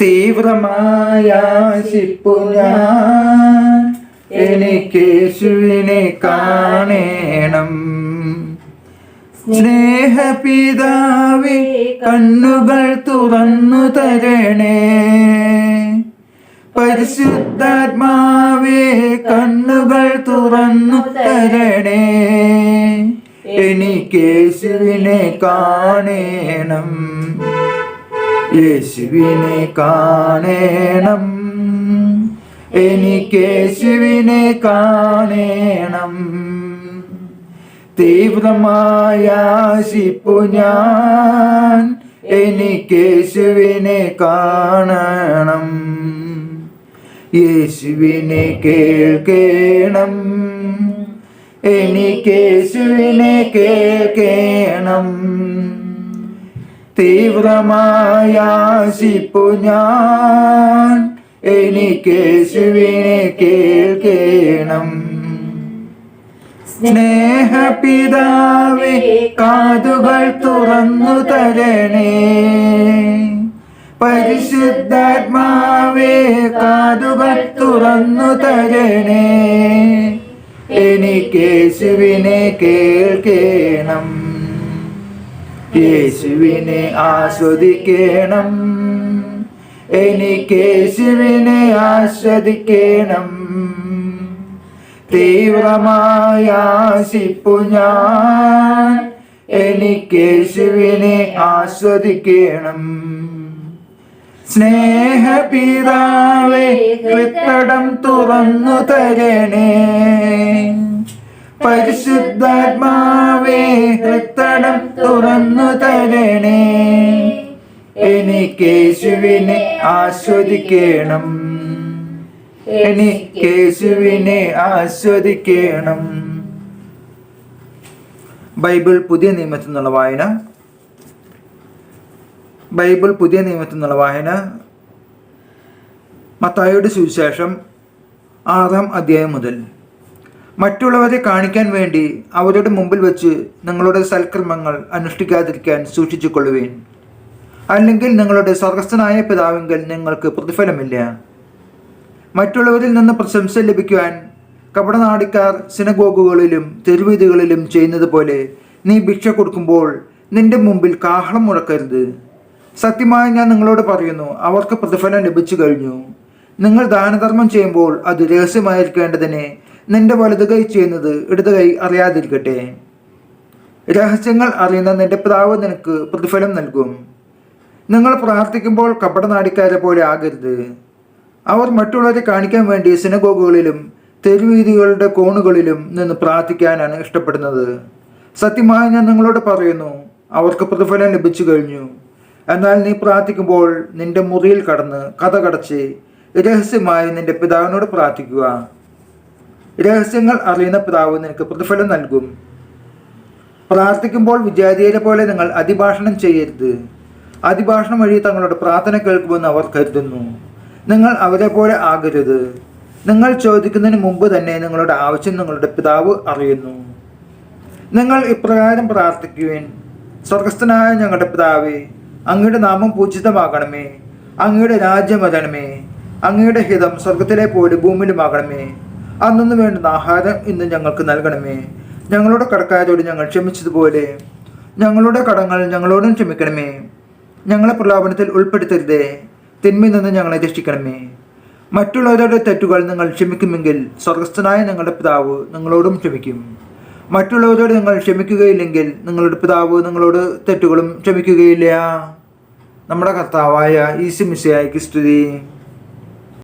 തീവ്രമായ ശിപ്പു ഞാൻ എനിക്കേശുവിനെ കാണേണം. സ്നേഹപിതാവി കണ്ണുകൾ തുറന്നു തരണേ പരിശുദ്ധാത്മാവേ കണ്ണുകൾ തുറന്നു തരണേ എനിക്ക് എനിക്കേശുവിനെ കാണേണം. യേശുവിനെ കാണേണം. എനിക്ക് യേശുവിനെ കാണേണം. തീവ്രമായ ശിപ്പു ഞാൻ എനിക്ക് യേശുവിനെ കാണണം. യേശുവിനെ കേൾക്കണം. എനിക്ക് യേശുവിനെ കേൾക്കേണം. തീവ്രമായ ആശിപ്പു ഞാൻ. എനിക്കേശുവിനെ കേൾക്കേണം. സ്നേഹപിതാവേ കാതുകൾ തുറന്നു തരണേ. പരിശുദ്ധാത്മാവേ കാതുകൾ തുറന്നു തരണേ. എനിക്കേശുവിനെ കേൾക്കേണം. യേശുവിനെ ആസ്വദിക്കണം. എനിക്കേശുവിനെ ആസ്വദിക്കണം. തീവ്രമായ ആശിപ്പു ഞാൻ. എനിക്കേശുവിനെ ആസ്വദിക്കണം. സ്നേഹപിതാവേ കൃത്തടം തുറന്നു തരണേ. പരിശുദ്ധാത്മാവേ ഹൃത്തടം തുറന്നു തരണേ. എനിക്ക് എനിക്കേശുവിനെ ആസ്വദിക്കണം. എനിക്കേശുവിനെ ആസ്വദിക്കണം. ബൈബിൾ പുതിയ നിയമത്തിൽ നിന്നുള്ള വായന. ബൈബിൾ പുതിയ നിയമത്തിൽ നിന്നുള്ള വായന. മത്തായുടെ സുവിശേഷം ആറാം അധ്യായം മുതൽ. മറ്റുള്ളവരെ കാണിക്കാൻ വേണ്ടി അവരുടെ മുമ്പിൽ വെച്ച് നിങ്ങളുടെ സൽക്രമങ്ങൾ അനുഷ്ഠിക്കാതിരിക്കാൻ സൂക്ഷിച്ചുകൊള്ളുവേൻ. അല്ലെങ്കിൽ നിങ്ങളുടെ സ്വർഗസ്ഥനായ പിതാവെങ്കിൽ നിങ്ങൾക്ക് പ്രതിഫലമില്ല. മറ്റുള്ളവരിൽ നിന്ന് പ്രശംസ ലഭിക്കുവാൻ കപടനാടിക്കാർ സിനഗോഗുകളിലും തെരുവീതികളിലും ചെയ്യുന്നത് പോലെ നീ ഭിക്ഷ കൊടുക്കുമ്പോൾ നിന്റെ മുമ്പിൽ കാഹളം മുഴക്കരുത്. സത്യമായി ഞാൻ നിങ്ങളോട് പറയുന്നു അവർക്ക് പ്രതിഫലം ലഭിച്ചു കഴിഞ്ഞു നിങ്ങൾ ദാനധർമ്മം ചെയ്യുമ്പോൾ അത് രഹസ്യമായിരിക്കേണ്ടതിനെ നിന്റെ വലത് കൈ ചെയ്യുന്നത് ഇടത് കൈ അറിയാതിരിക്കട്ടെ. രഹസ്യങ്ങൾ അറിയുന്ന നിന്റെ പിതാവ് നിനക്ക് പ്രതിഫലം നൽകും. നിങ്ങൾ പ്രാർത്ഥിക്കുമ്പോൾ കപടനാടിക്കാരെ പോലെ ആകരുത്. അവർ മറ്റുള്ളവരെ കാണിക്കാൻ വേണ്ടി സിനഗോഗുകളിലും തെരുവീതികളുടെ കോണുകളിലും നിന്ന് പ്രാർത്ഥിക്കാനാണ് ഇഷ്ടപ്പെടുന്നത്. സത്യമായി ഞാൻ നിങ്ങളോട് പറയുന്നു അവർക്ക് പ്രതിഫലം ലഭിച്ചു കഴിഞ്ഞു. എന്നാൽ നീ പ്രാർത്ഥിക്കുമ്പോൾ നിന്റെ മുറിയിൽ കടന്ന് കഥ കടച്ച് രഹസ്യമായി നിന്റെ പിതാവിനോട് പ്രാർത്ഥിക്കുക. രഹസ്യങ്ങൾ അറിയുന്ന പിതാവ് നിനക്ക് പ്രതിഫലം നൽകും. പ്രാർത്ഥിക്കുമ്പോൾ വിജാതിയെ പോലെ നിങ്ങൾ അതിഭാഷണം ചെയ്യരുത്. അതിഭാഷണം വഴി തങ്ങളുടെ പ്രാർത്ഥന കേൾക്കുമെന്ന് അവർ കരുതുന്നു. നിങ്ങൾ അവരെ പോലെ ആകരുത്. നിങ്ങൾ ചോദിക്കുന്നതിന് മുമ്പ് തന്നെ നിങ്ങളുടെ ആവശ്യം നിങ്ങളുടെ പിതാവ് അറിയുന്നു. നിങ്ങൾ ഇപ്രകാരം പ്രാർത്ഥിക്കുവേൻ. സ്വർഗസ്ഥനായ ഞങ്ങളുടെ പിതാവേ അങ്ങയുടെ നാമം പൂജിതമാകണമേ. അങ്ങയുടെ രാജ്യം വരണമേ. അങ്ങയുടെ ഹിതം സ്വർഗത്തിലെ പോലെ ഭൂമിയിലുമാകണമേ. അന്നു വേണ്ടുന്ന ആഹാരം ഇന്ന് ഞങ്ങൾക്ക് നൽകണമേ. ഞങ്ങളുടെ കടക്കാരോട് ഞങ്ങൾ ക്ഷമിച്ചതുപോലെ. ഞങ്ങളുടെ കടങ്ങൾ ഞങ്ങളോടും ക്ഷമിക്കണമേ. ഞങ്ങളെ പ്രലോഭനത്തിൽ ഉൾപ്പെടുത്തരുതേ. തിന്മയിൽ നിന്ന് ഞങ്ങളെ രക്ഷിക്കണമേ. മറ്റുള്ളവരുടെ തെറ്റുകൾ നിങ്ങൾ ക്ഷമിക്കുമെങ്കിൽ സ്വർഗസ്ഥനായ നിങ്ങളുടെ പിതാവ് നിങ്ങളോടും ക്ഷമിക്കും. മറ്റുള്ളവരോട് നിങ്ങൾ ക്ഷമിക്കുകയില്ലെങ്കിൽ നിങ്ങളുടെ പിതാവ് നിങ്ങളോട് തെറ്റുകളും ക്ഷമിക്കുകയില്ല. നമ്മുടെ കർത്താവായ ഈശു മിശയായിക്ക് സ്തുതി.